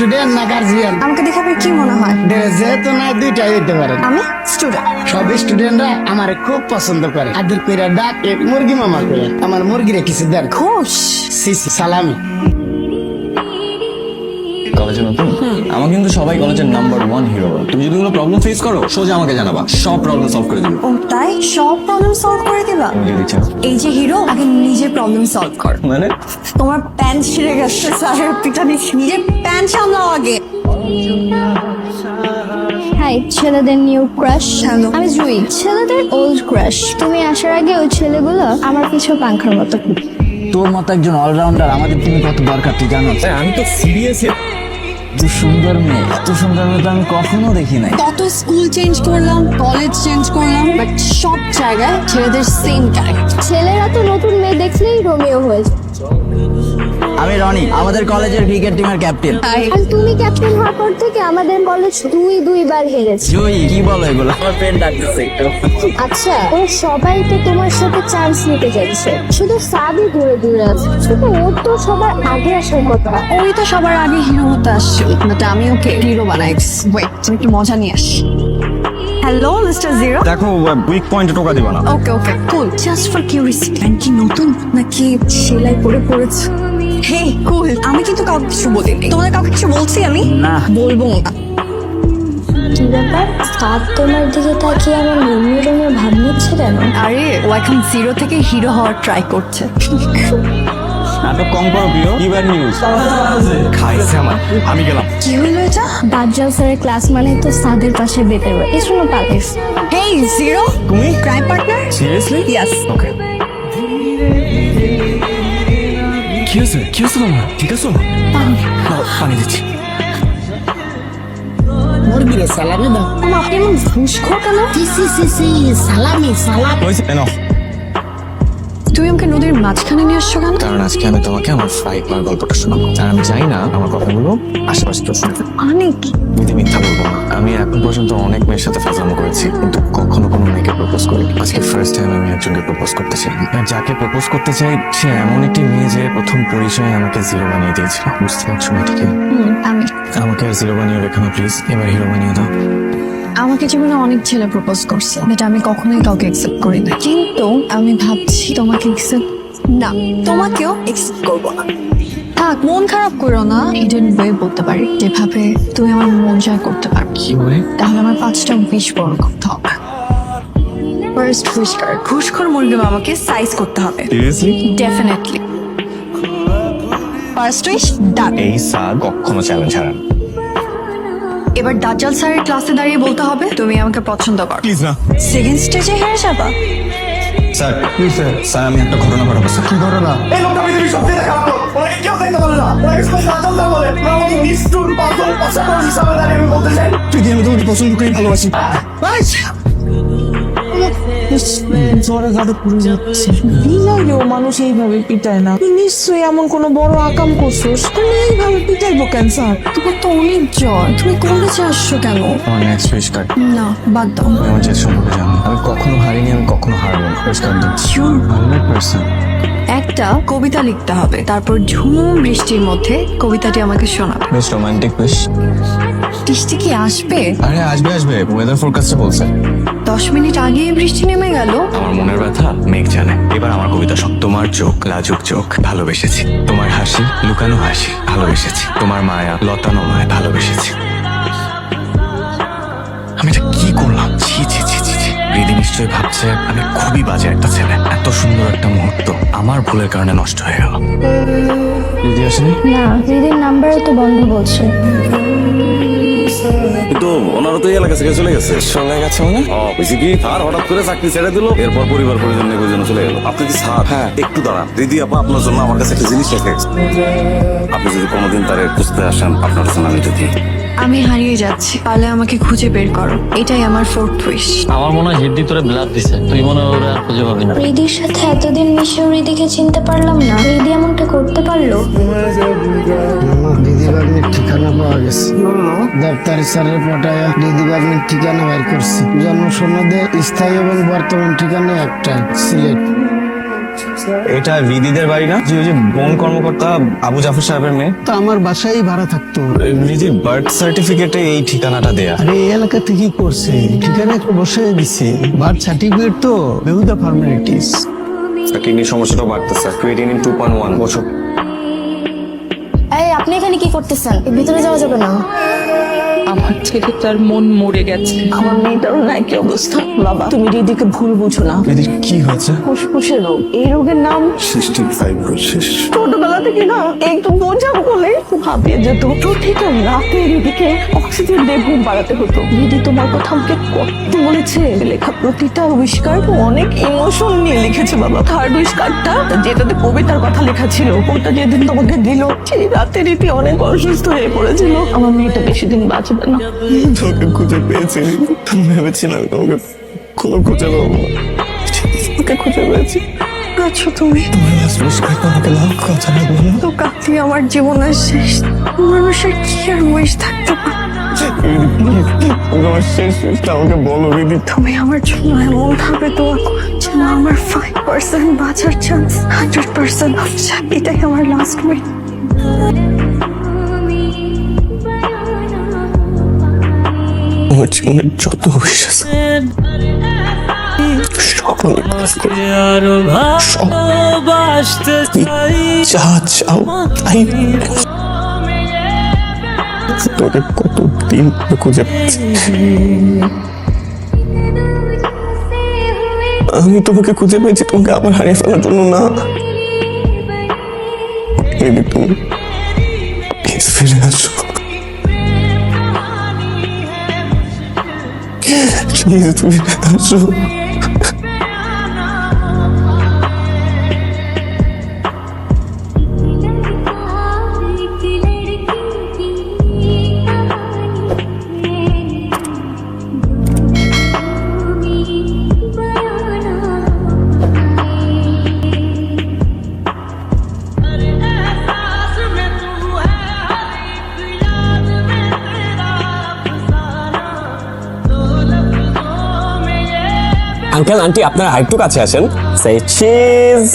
Student না guardian আমাকে দেখাবে কি মনে হয়? যেহেতু না দুইটাই হইতে পারে। আমি স্টুডেন্ট সব স্টুডেন্টরা আমার খুব পছন্দ করে। আদর কইরা ডাক মুরগি মামা করে আমার মুরগিরে কিছু দেন। খুশ। সিসি সালামি। কলেজে নতুন? আমার কিন্তু সবাই কলেজের নাম্বার ওয়ান হিরো তুমি যদি কোনো প্রবলেম ফেস করো সোজা আমাকে জানাবা। সব প্রবলেম সলভ করে দেবো। ও তাই? সব প্রবলেম সলভ করে দিবা? তুমি এই যে হিরো আগে নিজে প্রবলেম সলভ কর। মানে? তোমার প্যান্ট ছিঁড়ে গেছে স্যারের পিঠা দিচ্ছি নিজে প্যান্ট সামলাও আগে। হাই ছেলেদের নিউ ক্রাশ. আমি জুই। ছেলেদের ওল্ড ক্রাশ তুমি আসার আগে ওই ছেলেগুলো আমার পিছু পাংখার মতো। তোর মতো একজন অলরাউন্ডার আমাদের টিমে কত দরকার তুই জানো? আমি তো সিরিয়াস এত সুন্দর মেয়ে। এত সুন্দর মেয়ে তো আমি কখনো দেখি নাই। কত স্কুল চেঞ্জ করলাম কলেজ চেঞ্জ করলাম বাট সব জায়গায় ছেলেদের সেম ক্যারেক্টার ছেলেরা তো নতুন মেয়ে দেখলেই রোমিও হয়ে যায়। আমি রনি আমাদের কলেজের ক্রিকেট টিমের ক্যাপ্টেন। আর তুমি ক্যাপ্টেন হওয়ার পর থেকে আমাদের কলেজ দুই দুইবার হেরেছে। জয়ী কি বলো এগুলো? আমার ফ্রেন্ড ডাকতেছে আচ্ছা ও সবাই তো তোমার সাথে চান্স নিতে চাইছে। শুধু সাবই দূরে দূরে আছে। শুধু ওর তো সবার আগে আসার কথা। ওই তো সবার আগে হিরো হতে আসছে। বাট আমি ওকে হিরো বানাই ওয়েট তুমি একটু মজা নিয়ে আসি। হ্যালো মিস্টার জিরো দেখো উইক পয়েন্টে টোকা দিবা না। Okay okay cool just for curiosity কি নতুন? নাকি সেলাই পরে পড়েছে? হে কুল আমি কিন্তু কাউকে কিছু বলিনি। তোমাদের কাউকে কিছু বলছি আমি? না। বলব না। কি ব্যাপার? সাদ তোমার দিকে তাকিয়ে আমার রুমি রুমি ভাব নিচ্ছে কেন? আরে ও এখন জিরো থেকে হিরো হওয়ার ট্রাই করছে। নাটক কম করো প্রিয়। কি ব্যাড নিউজ খাইছে আমার। আমি গেলাম। কি হলো এটা? দাজ্জাল স্যারের ক্লাস মানে তো সাদের পাশে বেতে রয় এই শোনো পালিস হেই জিরো তুমি? Crime partner seriously yes okay কি হয়েছে কি হয়েছে তোমার ঠিক আছে পানি দিচ্ছি মুরগিরে সালামি দাও আপনি এমন ঘুষখোর কেন সি সি সি সি সালামি সালামি তুমি আমাকে নদীর মাঝখানে নিয়ে আসছো কেন? কারণ আজকে আমি তোমাকে আমার ফাইভ মার গল্পটা শোনাবো। আর আমি চাই না আমার কথাগুলো আশেপাশে কেউ শুনতে অনেক যদি মিথ্যা বলব না। আমি এখন পর্যন্ত অনেক মেয়ের সাথে ফাজলামো করেছি কিন্তু কখনো কোনো মেয়েকে প্রপোজ করিনি। আজকে ফার্স্ট টাইম আমি একজনকে প্রপোজ করতে চাই। আর যাকে প্রপোজ করতে চাই সে এমন একটি মেয়ে যে প্রথম পরিচয়ে আমাকে জিরো বানিয়ে দিয়েছিল। বুঝতে পারছ মেয়েটিকে? আমি। আমাকে আর জিরো বানিয়ে রেখো না প্লিজ এবার হিরো বানিয়ে দাও। আমাকে জীবনে অনেক ছেলে প্রপোজ করছে বাট আমি কখনোই কাউকে একসেপ্ট করি না কিন্তু আমি ভাবছি তোমাকে একসেপ্ট না তোমাকেও একসেপ্ট করব না। থাক মন খারাপ করো না হিডেন ওয়ে বলতে পারি। যেভাবে তুমি আমার মন জয় করতে পারো। কি তাহলে আমার পাঁচটা উইশ পূরণ করতে হবে। ফার্স্ট ঘুষখোর ঘুষখোর মুরগি মামাকে সাইজ করতে হবে। Seriously definitely first wish done এই সাদ কখনো চ্যালেঞ্জ হারান এবার দাজ্জাল স্যারের ক্লাসে দাঁড়িয়ে বলতে হবে তুমি আমাকে পছন্দ করো। প্লিজ না। সেকেন্ড স্টেজে হেরে যাবা। Sir sir. স্যার আমি একটা ঘটনা ঘটাবো স্যার। কি ঘটনা? এই লোকটা পৃথিবীর সব থেকে খারাপ লোক ওনাকে কেউ দেখতে পারে না। ওনাকে সবাই বলে। নিষ্ঠুর পাগল হিসাবে দাঁড়িয়ে আমি বলতে চাই। তুই আমি তোমাকে পছন্দ করি ভালোবাসি। মানুষ এইভাবে পিটায় না তুই নিশ্চয়ই এমন কোনো বড় আকাম করছোস তুমি এইভাবে পিটাইবো ক্যান্সার তোমার তো অনেক জ্বর তুমি কলেজে আসছো কেন আমার নেক্সট উইশ কার্ড না বাদ দাও আমি আমার জেদ সম্পর্কে জানি আমি কখনো হারিনি আমি কখনো হারবো না দিন একটা কবিতা লিখতে হবে। তারপর ঝুম বৃষ্টির মধ্যে কবিতাটি আমাকে শোনাবে। বেশ রোমান্টিক উইশ বৃষ্টি কি আসবে? আরে আসবে আসবে। ওয়েদার ফোরকাস্টে বলছে। দশ মিনিট আগে বৃষ্টি নেমে গেল। আমার মনের ব্যথা মেঘ জানে। এবার আমার কবিতা শোন। তোমার চোখ লাজুক চোখ ভালোবেসেছি। তোমার হাসি লুকানো হাসি ভালোবেসেছি। তোমার মায়া লতানো মায় ভালোবেসেছি। আমি এটা কি করলাম? রিদি নিশ্চয়ই ভাবছে আমি খুবই বাজে একটা ছেলে। এত সুন্দর একটা মুহূর্ত আমার ভুলের কারণে নষ্ট হয়ে গেল। রিদি আসেনি? না দিদির নাম্বার তো বন্ধ বলছে। কিন্তু তো এই এলাকা থেকে চলে গেছে। চলে গেছে মানে? ও বুঝি কি? আর হঠাৎ করে চাকরি ছেড়ে দিল। এরপর পরিবার পরিজন নিয়ে জন্য চলে গেল। আপনি কি স্যার? হ্যাঁ। একটু দাঁড়ান। দিদি আপা আপনার জন্য আমার কাছে একটা জিনিস রেখে। আপনি যদি কোনোদিন তার খুঁজতে আসেন আপনার জন্য আমি এটা দিই আমি হারিয়ে যাচ্ছি। পারলে আমাকে খুঁজে বের করো। এটাই আমার ফোর্থ উইশ আমার মনে হয় হিদ্দি তোরে ব্লাড দিছে। তুই মনে হয় ওরা আর খুঁজে পাবি না। রিদির সাথে এতদিন মিশেও রিদিকে চিনতে পারলাম না। রিদি এমনটা করতে পারল? দিদি বাগনির ঠিকানা পাওয়া গেছে। দপ্তরি স্যারের পটায় দিদিবাগনির ঠিকানা বের করছি। জন্ম সনদে স্থায়ী এবং বর্তমান ঠিকানা একটাই সিলেট। এটা রিদিদের বাড়ি না? যে ওই যে বন কর্মকর্তা আবু জাফর সাহেবের মেয়ে। তো আমার বাসায় ভাড়া থাকতো। রিদির বার্থ সার্টিফিকেটে এই ঠিকানাটা দেয়া। আরে এই এলাকা থেকে করছে। ঠিকানা একটা বসে দিছে। বার্থ সার্টিফিকেট তো বেহুদা ফর্মালিটিস কিডনির সমস্যাটা বাড়তেছে। ক্রিয়েটিনিন টু পয়েন্ট ওয়ান বছর। এই আপনি এখানে কি করতেছেন? ভিতরে যাওয়া যাবে না। আমার ছেলেটার মন মরে গেছে। আমার মেয়েটারও অবস্থা বাবা তুমি দিদিকে ভুল বুঝো না। রিদির কি হয়েছে? ফুসফুসে রোগ। এই রোগের নাম? ফাইভ শেষ ছোটবেলা থেকে না একটু বোঝাম বলে। হাঁপিয়ে যেত প্রতিটা রাতে দিদিকে অক্সিজেন দিয়ে ঘুম পাড়াতে হতো। দিদি তোমার কথা আমাকে কত বলেছে। লেখা প্রতিটা আবিষ্কার অনেক ইমোশন নিয়ে লিখেছে বাবা। থার্ড উইস্কারটা যেটাতে কবিতার কথা লেখা ছিল। ওটা যেদিন তোমাকে দিল সেই রাতে রীতি অনেক অসুস্থ হয়ে পড়েছিল। আমার মেয়েটা বেশি দিন না। তোকে খুঁজে পেয়েছি। ভেবেছিলাম তোমাকে কোনো খুঁজে পাবো ওকে খুঁজে পেয়েছি। আছো তুমি? তো কাকি আমার জীবনের শেষ। মানুষের কি আর উইশ থাকতে পারে? আমার আমাকে বলো রিদি তুমি আমার জন্য এমন ভাবে দোয়া করো যেন আমার ফাইভ পার্সেন্ট বাঁচার চান্স হান্ড্রেড পার্সেন্ট এটাই আমার লাস্ট উইক আমার জীবনের যত বিশ্বাস সব আমি করি। সব। যা চাও, তাই তোকে কত দিন খুঁজে পাচ্ছি আমি তোমাকে খুঁজে পেয়েছি, তোমাকে আবার হারিয়ে ফেলার জন্য না তুমি ফিরে আসো প্লিজ তুমি আসো আঙ্কেল আন্টি আপনারা আরেকটু কাছে আসেন। সেই চিজ